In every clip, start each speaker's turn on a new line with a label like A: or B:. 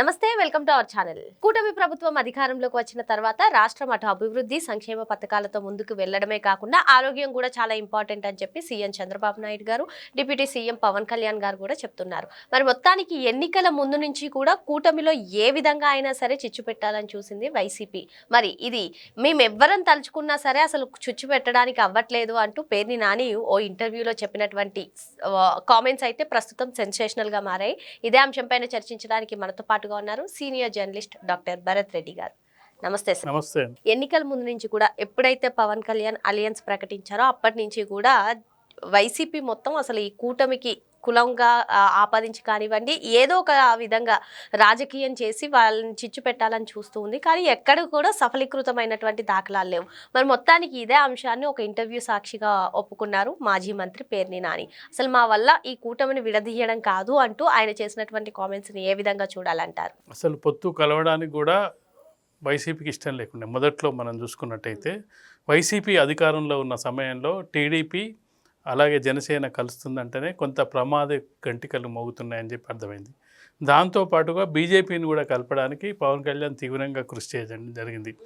A: నమస్తే welcome to our channel. కూటమి ప్రభుత్వం అధికారంలోకి వచ్చిన తర్వాత రాష్ట్రం అటు అభివృద్ధి సంక్షేమ పథకాలతో ముందుకు వెళ్ళడమే కాకుండా ఆరోగ్యం కూడా చాలా ఇంపార్టెంట్ అని చెప్పి సీఎం చంద్రబాబు నాయుడు గారు డిప్యూటీ సీఎం పవన్ కళ్యాణ్ గారు కూడా చెప్తున్నారు. మరి మొత్తానికి ఎన్నికల ముందు నుంచి కూడా కూటమిలో ఏ విధంగా అయినా సరే చిచ్చు పెట్టాలని చూసింది వైసీపీ. మరి ఇది మేము ఎవ్వరం తలుచుకున్నా సరే అసలు చుచ్చు పెట్టడానికి అవ్వట్లేదు అంటూ పేర్ని నాని ఓ ఇంటర్వ్యూలో చెప్పినటువంటి కామెంట్స్ అయితే ప్రస్తుతం సెన్సేషనల్గా మారాయి. ఇదే అంశంపైన చర్చించడానికి మనతో పాటు పాటుగా ఉన్నారు senior journalist doctor Bharat Reddy గారు. నమస్తే సార్.
B: నమస్తే.
A: ఎన్నికల ముందు నుంచి కూడా ఎప్పుడైతే పవన్ కళ్యాణ్ అలయన్స్ ప్రకటించారో అప్పటి నుంచి కూడా వైసీపీ మొత్తం అసలు ఈ కూటమికి కులంగా ఆపాదించి కానివ్వండి ఏదో ఒక విధంగా రాజకీయం చేసి వాళ్ళని చిచ్చు పెట్టాలని చూస్తూ ఉంది. కానీ ఎక్కడ కూడా సఫలీకృతమైనటువంటి దాఖలాలు లేవు. మరి మొత్తానికి ఇదే అంశాన్ని ఒక ఇంటర్వ్యూ సాక్షిగా ఒప్పుకున్నారు మాజీ మంత్రి పేర్ని నాని. అసలు మా వల్ల ఈ కూటమిని విడదీయడం కాదు అంటూ ఆయన చేసినటువంటి కామెంట్స్ని ఏ విధంగా చూడాలంటారు?
B: అసలు పొత్తు కలవడానికి కూడా వైసీపీకి ఇష్టం లేకుండా. మొదట్లో మనం చూసుకున్నట్టయితే వైసీపీ అధికారంలో ఉన్న సమయంలో టీడీపీ అలాగే జనసేన కలుస్తుందంటేనే కొంత ప్రమాద గంటికలు మోగుతున్నాయని చెప్పి అర్థమైంది. దాంతోపాటుగా బీజేపీని కూడా కలపడానికి పవన్ కళ్యాణ్ తీవ్రంగా కృషి చేయడం జరిగింది.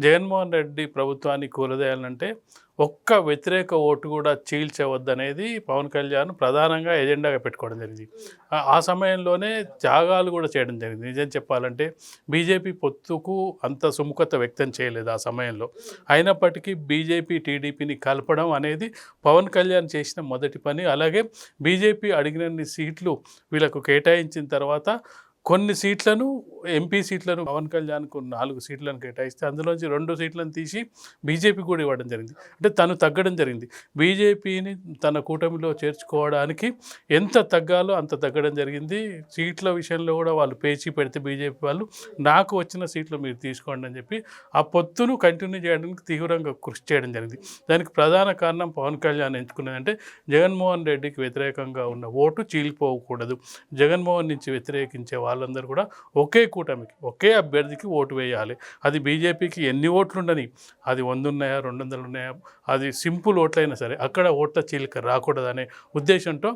B: జగన్మోహన్ రెడ్డి ప్రభుత్వాన్ని కూలదేయాలంటే ఒక్క వ్యతిరేక ఓటు కూడా చీల్చవద్దనేది పవన్ కళ్యాణ్ ప్రధానంగా ఎజెండాగా పెట్టుకోవడం జరిగింది. ఆ- సమయంలోనే త్యాగాలు కూడా చేయడం జరిగింది. నిజం చెప్పాలంటే బీజేపీ పొత్తుకు అంత సుముఖత వ్యక్తం చేయలేదు ఆ సమయంలో. అయినప్పటికీ బీజేపీ టీడీపీని కలపడం అనేది పవన్ కళ్యాణ్ చేసిన మొదటి పని. అలాగే బీజేపీ అడిగినన్ని సీట్లు వీళ్ళకు కేటాయించిన తర్వాత కొన్ని సీట్లను ఎంపీ సీట్లను పవన్ కళ్యాణ్కు నాలుగు సీట్లను కేటాయిస్తే అందులోంచి రెండు సీట్లను తీసి బీజేపీ కూడా ఇవ్వడం జరిగింది. అంటే తను తగ్గడం జరిగింది. బీజేపీని తన కూటమిలో చేర్చుకోవడానికి ఎంత తగ్గాలో అంత తగ్గడం జరిగింది. సీట్ల విషయంలో కూడా వాళ్ళు పేచి పెడితే బీజేపీ వాళ్ళు నాకు వచ్చిన సీట్లు మీరు తీసుకోండి అని చెప్పి ఆ పొత్తును కంటిన్యూ చేయడానికి తీవ్రంగా కృషి చేయడం జరిగింది. దానికి ప్రధాన కారణం పవన్ కళ్యాణ్ ఎంచుకున్నదంటే జగన్మోహన్ రెడ్డికి వ్యతిరేకంగా ఉన్న ఓటు చీలిపోకూడదు. జగన్మోహన్ నుంచి వ్యతిరేకించే వాళ్ళందరూ కూడా ఒకే కూటమికి ఒకే అభ్యర్థికి ఓటు వేయాలి. అది బీజేపీకి ఎన్ని ఓట్లు ఉండని అది వంద ఉన్నాయా రెండు వందలు ఉన్నాయా అది సింపుల్ ఓట్లైనా సరే అక్కడ ఓట్ల చీలిక రాకూడదనే ఉద్దేశంతో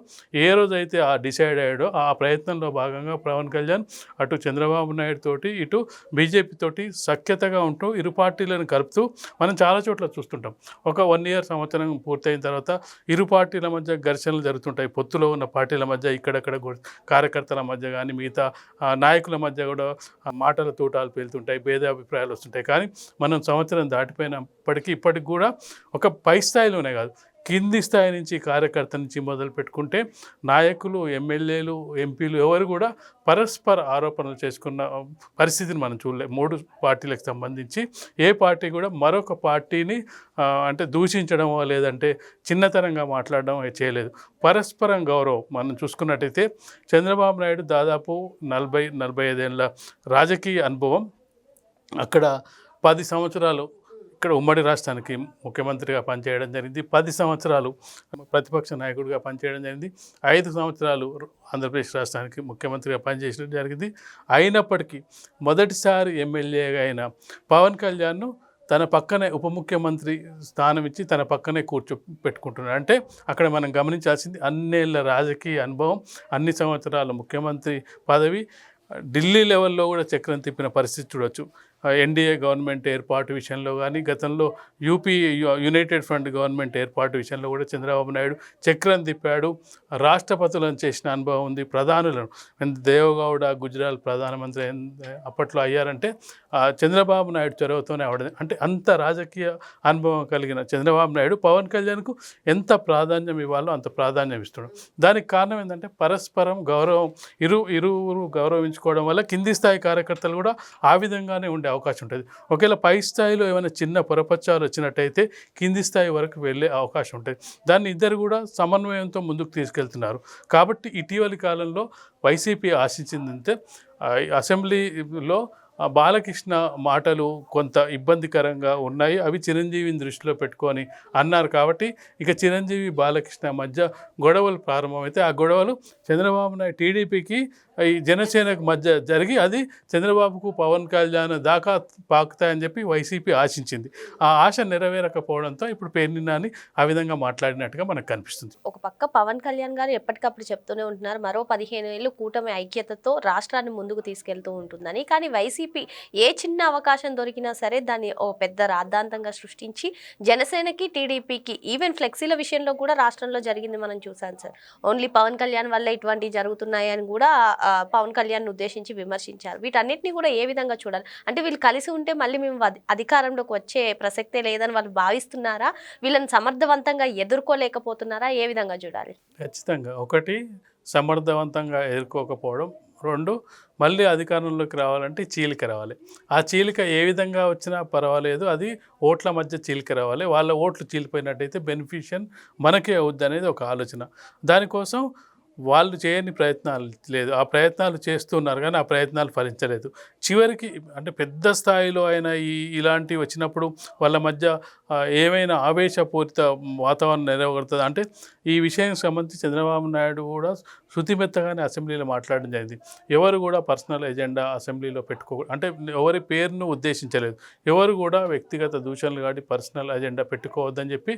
B: ఏ రోజైతే ఆ డిసైడ్ అయ్యాడో ఆ ప్రయత్నంలో భాగంగా పవన్ కళ్యాణ్ అటు చంద్రబాబు నాయుడు తోటి ఇటు బీజేపీ తోటి సఖ్యతగా ఉంటూ ఇరు పార్టీలను కలుపుతూ మనం చాలా చోట్ల చూస్తుంటాం. ఒక వన్ ఇయర్ సంవత్సరం పూర్తయిన తర్వాత ఇరు పార్టీల మధ్య ఘర్షణలు జరుగుతుంటాయి. పొత్తులో ఉన్న పార్టీల మధ్య ఇక్కడక్కడ కార్యకర్తల మధ్య కానీ మిగతా నాయకుల మధ్య కూడా మాటల తూటాలు పేలుతుంటాయి భేదాభిప్రాయాలు వస్తుంటాయి. కానీ మనం సంవత్సరం దాటిపోయినప్పటికీ ఇప్పటికి కూడా ఒక పై స్థాయిలోనే కాదు. కింది స్థాయి నుంచి కార్యకర్త నుంచి మొదలు పెట్టుకుంటే నాయకులు ఎమ్మెల్యేలు ఎంపీలు ఎవరు కూడా పరస్పర ఆరోపణలు చేసుకున్న పరిస్థితిని మనం చూడలేం. మూడు పార్టీలకు సంబంధించి ఏ పార్టీ కూడా మరొక పార్టీని అంటే దూషించడమో లేదంటే చిన్నతనంగా మాట్లాడడం చేయలేదు. పరస్పరం గౌరవం మనం చూసుకున్నట్టయితే చంద్రబాబు నాయుడు దాదాపు నలభై నలభై ఐదేళ్ళ రాజకీయ అనుభవం. అక్కడ పది సంవత్సరాలు ఇక్కడ ఉమ్మడి రాష్ట్రానికి ముఖ్యమంత్రిగా పనిచేయడం జరిగింది. పది సంవత్సరాలు ప్రతిపక్ష నాయకుడిగా పనిచేయడం జరిగింది. ఐదు సంవత్సరాలు ఆంధ్రప్రదేశ్ రాష్ట్రానికి ముఖ్యమంత్రిగా పనిచేయడం జరిగింది. అయినప్పటికీ మొదటిసారి ఎమ్మెల్యేగా అయిన పవన్ కళ్యాణ్ను తన పక్కనే ఉప ముఖ్యమంత్రి స్థానం ఇచ్చి తన పక్కనే కూర్చో పెట్టుకుంటున్నాడు అంటే అక్కడ మనం గమనించాల్సింది అన్నేళ్ళ రాజకీయ అనుభవం అన్ని సంవత్సరాల ముఖ్యమంత్రి పదవి ఢిల్లీ లెవెల్లో కూడా చక్రం తిప్పిన పరిస్థితి చూడొచ్చు. ఎన్డీఏ గవర్నమెంట్ ఏర్పాటు విషయంలో కానీ గతంలో యూపీ యునైటెడ్ ఫ్రంట్ గవర్నమెంట్ ఏర్పాటు విషయంలో కూడా చంద్రబాబు నాయుడు చక్రం తిప్పాడు. రాష్ట్రపతులను చేసిన అనుభవం ఉంది. ప్రధానులను. దేవగౌడ గుజరాత్ ప్రధానమంత్రి అప్పట్లో అయ్యారంటే చంద్రబాబు నాయుడు చొరవతోనే అవడం అంటే అంత రాజకీయ అనుభవం కలిగిన చంద్రబాబు నాయుడు పవన్ కళ్యాణ్కు ఎంత ప్రాధాన్యం ఇవ్వాలో అంత ప్రాధాన్యం ఇస్తున్నాడు. దానికి కారణం ఏంటంటే పరస్పరం గౌరవం ఇరు ఇరువురు గౌరవించుకోవడం వల్ల కింది స్థాయి కార్యకర్తలు కూడా ఆ విధంగానే ఉండే అవకాశం ఉంటుంది. ఒకవేళ పై స్థాయిలో ఏమైనా చిన్న పొరపచ్చాలు వచ్చినట్టయితే కింది స్థాయి వరకు వెళ్ళే అవకాశం ఉంటుంది. దాన్ని ఇద్దరు కూడా సమన్వయంతో ముందుకు తీసుకెళ్తున్నారు. కాబట్టి ఇటీవలి కాలంలో వైసీపీ ఆశించిందంటే అసెంబ్లీలో బాలకృష్ణ మాటలు కొంత ఇబ్బందికరంగా ఉన్నాయి. అవి చిరంజీవిని దృష్టిలో పెట్టుకొని అన్నారు కాబట్టి ఇక చిరంజీవి బాలకృష్ణ మధ్య గొడవలు ప్రారంభమైతే ఆ గొడవలు చంద్రబాబు నాయుడు టీడీపీకి ఈ జనసేనకు మధ్య జరిగి అది చంద్రబాబుకు పవన్ కళ్యాణ్ దాకా పాకుతాయని చెప్పి వైసీపీ ఆశించింది. ఆ ఆశ నెరవేరకపోవడంతో ఇప్పుడు పేర్ని నాని ఆ విధంగా మాట్లాడినట్టుగా మనకు కనిపిస్తుంది.
A: ఒక పక్క పవన్ కళ్యాణ్ గారు ఎప్పటికప్పుడు చెప్తూనే ఉంటున్నారు. మరో పదిహేను ఏళ్ళు కూటమి ఐక్యతతో రాష్ట్రాన్ని ముందుకు తీసుకెళ్తూ ఉంటుందని. కానీ వైసీపీ ఏ చిన్న అవకాశం దొరికినా సరే దాన్ని ఓ పెద్ద రాద్ధాంతంగా సృష్టించి జనసేనకి టీడీపీకి ఈవెన్ ఫ్లెక్సీల విషయంలో కూడా రాష్ట్రంలో జరిగింది మనం చూసాం సార్. ఓన్లీ పవన్ కళ్యాణ్ వల్ల ఇటువంటివి జరుగుతున్నాయి అని కూడా పవన్ కళ్యాణ్ ఉద్దేశించి విమర్శించారు. వీటన్నిటిని కూడా ఏ విధంగా చూడాలి? అంటే వీళ్ళు కలిసి ఉంటే మళ్ళీ మేము అధికారంలోకి వచ్చే ప్రసక్తే లేదని వాళ్ళు భావిస్తున్నారా? వీళ్ళని సమర్థవంతంగా ఎదుర్కోలేకపోతున్నారా? ఏ విధంగా చూడాలి?
B: ఖచ్చితంగా. ఒకటి సమర్థవంతంగా ఎదుర్కోకపోవడం. రెండు మళ్ళీ అధికారంలోకి రావాలంటే చీలిక రావాలి. ఆ చీలిక ఏ విధంగా వచ్చినా పర్వాలేదు. అది ఓట్ల మధ్య చీలిక రావాలి. వాళ్ళ ఓట్లు చీలిపోయినట్టయితే బెనిఫిషియన్ మనకే అవుద్ది అనేది ఒక ఆలోచన. దానికోసం వాళ్ళు చేయని ప్రయత్నాలు లేదు. ఆ ప్రయత్నాలు చేస్తున్నారు కానీ ఆ ప్రయత్నాలు ఫలించలేదు. చివరికి అంటే పెద్ద స్థాయిలో అయిన ఈ ఇలాంటివి వచ్చినప్పుడు వాళ్ళ మధ్య ఏమైనా ఆవేశపూరిత వాతావరణం నెరవేరుతుంది అంటే ఈ విషయానికి సంబంధించి చంద్రబాబు నాయుడు కూడా శృతిమెత్తగానే అసెంబ్లీలో మాట్లాడడం జరిగింది. ఎవరు కూడా పర్సనల్ ఎజెండా అసెంబ్లీలో పెట్టుకో అంటే ఎవరి పేరును ఉద్దేశించలేదు. ఎవరు కూడా వ్యక్తిగత దూషణలు కాడి పర్సనల్ ఎజెండా పెట్టుకోవద్దని చెప్పి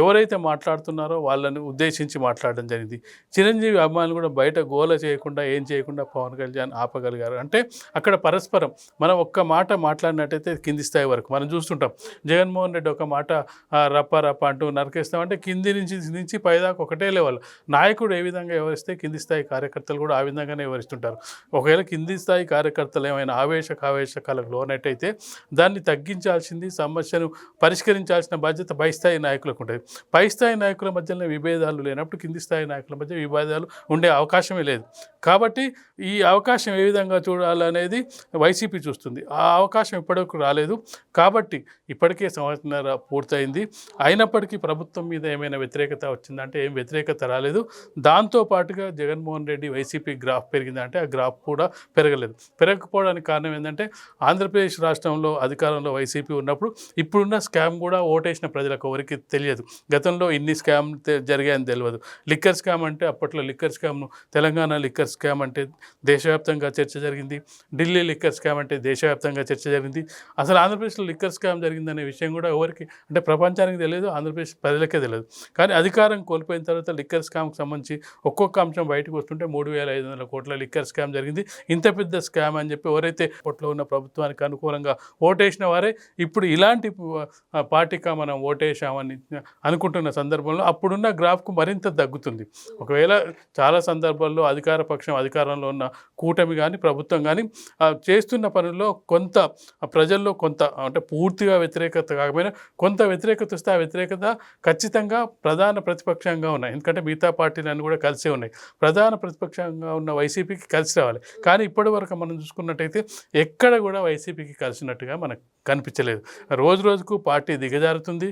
B: ఎవరైతే మాట్లాడుతున్నారో వాళ్ళని ఉద్దేశించి మాట్లాడడం జరిగింది. చిరంజీవి అభిమానులు కూడా బయట గోల చేయకుండా ఏం చేయకుండా పవన్ కళ్యాణ్ ఆపగలిగారు. అంటే అక్కడ పరస్పరం మనం ఒక్క మాట మాట్లాడినట్టయితే కింది స్థాయి వరకు మనం చూస్తుంటాం. జగన్మోహన్ రెడ్డి ఒక మాట రప్ప రప్ప అంటూ నరికేస్తామంటే కింది నుంచి నుంచి పైదాకా ఒకటే లెవెల్. నాయకుడు ఏ విధంగా వివరిస్తే కింది స్థాయి కార్యకర్తలు కూడా ఆ విధంగానే వివరిస్తుంటారు ఒకవేళ కింది స్థాయి కార్యకర్తలు ఏమైనా ఆవేశ కావేశకాలకు లోనట్టయితే దాన్ని తగ్గించాల్సింది సమస్యను పరిష్కరించాల్సిన బాధ్యత పై స్థాయి నాయకులకు ఉంటుంది. పై స్థాయి నాయకుల మధ్యలో విభేదాలు లేనప్పుడు కింది స్థాయి నాయకుల మధ్య విభేదాలు ఉండే అవకాశమే లేదు. కాబట్టి ఈ అవకాశం ఏ విధంగా చూడాలనేది వైసీపీ చూస్తుంది. ఆ అవకాశం ఇప్పటివరకు రాలేదు. కాబట్టి ఇప్పటికే సంవత్సరాల పూర్తయింది. అయినప్పటికీ ప్రభుత్వం మీద ఏమైనా వ్యతిరేకత వచ్చిందంటే ఏం వ్యతిరేకత రాలేదు. దాంతో పాటుగా జగన్మోహన్ రెడ్డి వైసీపీ గ్రాఫ్ పెరిగిందంటే ఆ గ్రాఫ్ కూడా పెరగలేదు. పెరగకపోవడానికి కారణం ఏంటంటే ఆంధ్రప్రదేశ్ రాష్ట్రంలో అధికారంలో వైసీపీ ఉన్నప్పుడు ఇప్పుడున్న స్కామ్ కూడా ఓటేసిన ప్రజలకు ఎవరికి తెలియదు. గతంలో ఇన్ని స్కామ్ జరిగాయని తెలియదు. లిక్కర్ స్కామ్ అంటే అప్పట్లో లిక్కర్ లిక్కర్ స్కామ్ను తెలంగాణ లిక్కర్ స్కామ్ అంటే దేశవ్యాప్తంగా చర్చ జరిగింది ఢిల్లీ లిక్కర్ స్కామ్ అంటే దేశవ్యాప్తంగా చర్చ జరిగింది. అసలు ఆంధ్రప్రదేశ్లో లిక్కర్ స్కామ్ జరిగిందనే విషయం కూడా ఎవరికి అంటే ప్రపంచానికి తెలియదు ఆంధ్రప్రదేశ్ ప్రజలకే తెలియదు. కానీ అధికారం కోల్పోయిన తర్వాత లిక్కర్ స్కామ్కి సంబంధించి ఒక్కొక్క అంశం బయటకు వస్తుంటే మూడు వేల ఐదు వందల కోట్ల లిక్కర్ స్కామ్ జరిగింది. ఇంత పెద్ద స్కామ్ అని చెప్పి ఎవరైతే అప్పట్లో ఉన్న ప్రభుత్వానికి అనుకూలంగా ఓటేసిన వారే ఇప్పుడు ఇలాంటి పార్టీగా మనం ఓటేసామని అనుకుంటున్న సందర్భంలో అప్పుడున్న గ్రాఫ్కు మరింత తగ్గుతుంది ఒకవేళ చాలా సందర్భాల్లో అధికార పక్షం అధికారంలో ఉన్న కూటమి కానీ ప్రభుత్వం కానీ చేస్తున్న పనుల్లో కొంత ప్రజల్లో కొంత అంటే పూర్తిగా వ్యతిరేకత కాకపోయినా కొంత వ్యతిరేకత వస్తే ఆ వ్యతిరేకత ఖచ్చితంగా ప్రధాన ప్రతిపక్షంగా ఉన్నాయి. ఎందుకంటే మిగతా పార్టీలన్నీ కూడా కలిసే ఉన్నాయి. ప్రధాన ప్రతిపక్షంగా ఉన్న వైసీపీకి కలిసి రావాలి. కానీ ఇప్పటి వరకు మనం చూసుకున్నట్టయితే ఎక్కడ కూడా వైసీపీకి కలిసినట్టుగా మనకు కనిపించలేదు. రోజు రోజుకు పార్టీ దిగజారుతుంది.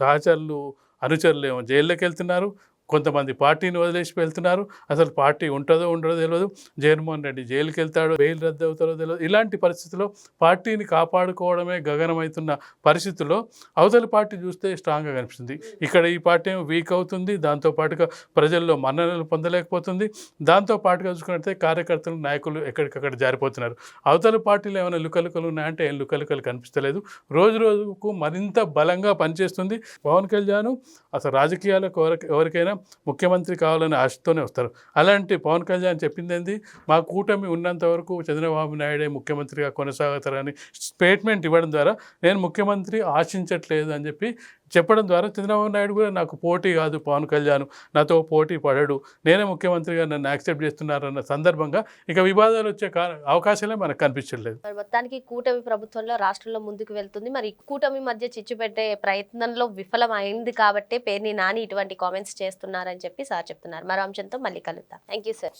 B: సహచరులు అనుచరులు ఏమో జైల్లోకి వెళ్తున్నారు. కొంతమంది పార్టీని వదిలేసి వెళ్తున్నారు. అసలు పార్టీ ఉంటుందో ఉండదో తెలియదు జగన్మోహన్ రెడ్డి జైలుకి వెళ్తాడో బెయిల్ రద్దు అవుతారో తెలియదు ఇలాంటి పరిస్థితుల్లో పార్టీని కాపాడుకోవడమే గగనమవుతున్న పరిస్థితుల్లో అవతల పార్టీ చూస్తే స్ట్రాంగ్గా కనిపిస్తుంది. ఇక్కడ ఈ పార్టీ ఏమో వీక్ అవుతుంది. దాంతో పాటుగా ప్రజల్లో మన్ననలు పొందలేకపోతుంది. దాంతో పాటుగా చూసుకున్నట్లయితే కార్యకర్తలు నాయకులు ఎక్కడికక్కడ జారిపోతున్నారు. అవతల పార్టీలో ఏమైనా లుకలుకలు ఉన్నాయంటే ఏం లుకలుకలు కనిపిస్తలేదు. రోజు రోజుకు మరింత బలంగా పనిచేస్తుంది. పవన్ కళ్యాణ్ అసలు రాజకీయాలకు ఎవరికైనా ముఖ్యమంత్రి కావాలని ఆశతోనే వస్తారు. అలాంటి పవన్ కళ్యాణ్ చెప్పింది ఏంది మా కూటమి ఉన్నంత వరకు చంద్రబాబు నాయుడే ముఖ్యమంత్రిగా కొనసాగుతారని స్టేట్మెంట్ ఇవ్వడం ద్వారా నేను ముఖ్యమంత్రి ఆశించట్లేదు అని చెప్పి చెప్పడం ద్వారా చంద్రబాబు నాయుడు కూడా నాకు పోటీ కాదు పవన్ కళ్యాణ్ నాతో పోటీ పడడు. నేనే ముఖ్యమంత్రిగా నన్ను యాక్సెప్ట్ చేస్తున్నారన్న సందర్భంగా ఇక వివాదాలు వచ్చే అవకాశాలే మనకు
A: కనిపించలేదు మొత్తానికి కూటమి ప్రభుత్వంలో రాష్ట్రంలో ముందుకు వెళ్తుంది. మరి కూటమి మధ్య చిచ్చు పెట్టే ప్రయత్నంలో విఫలం అయింది కాబట్టి పేర్ని నాని ఇటువంటి కామెంట్స్ చేస్తున్నారని చెప్పి సార్ చెప్తున్నారు. మరో అంశంతో మళ్ళీ కలుద్దాం. Thank you sir.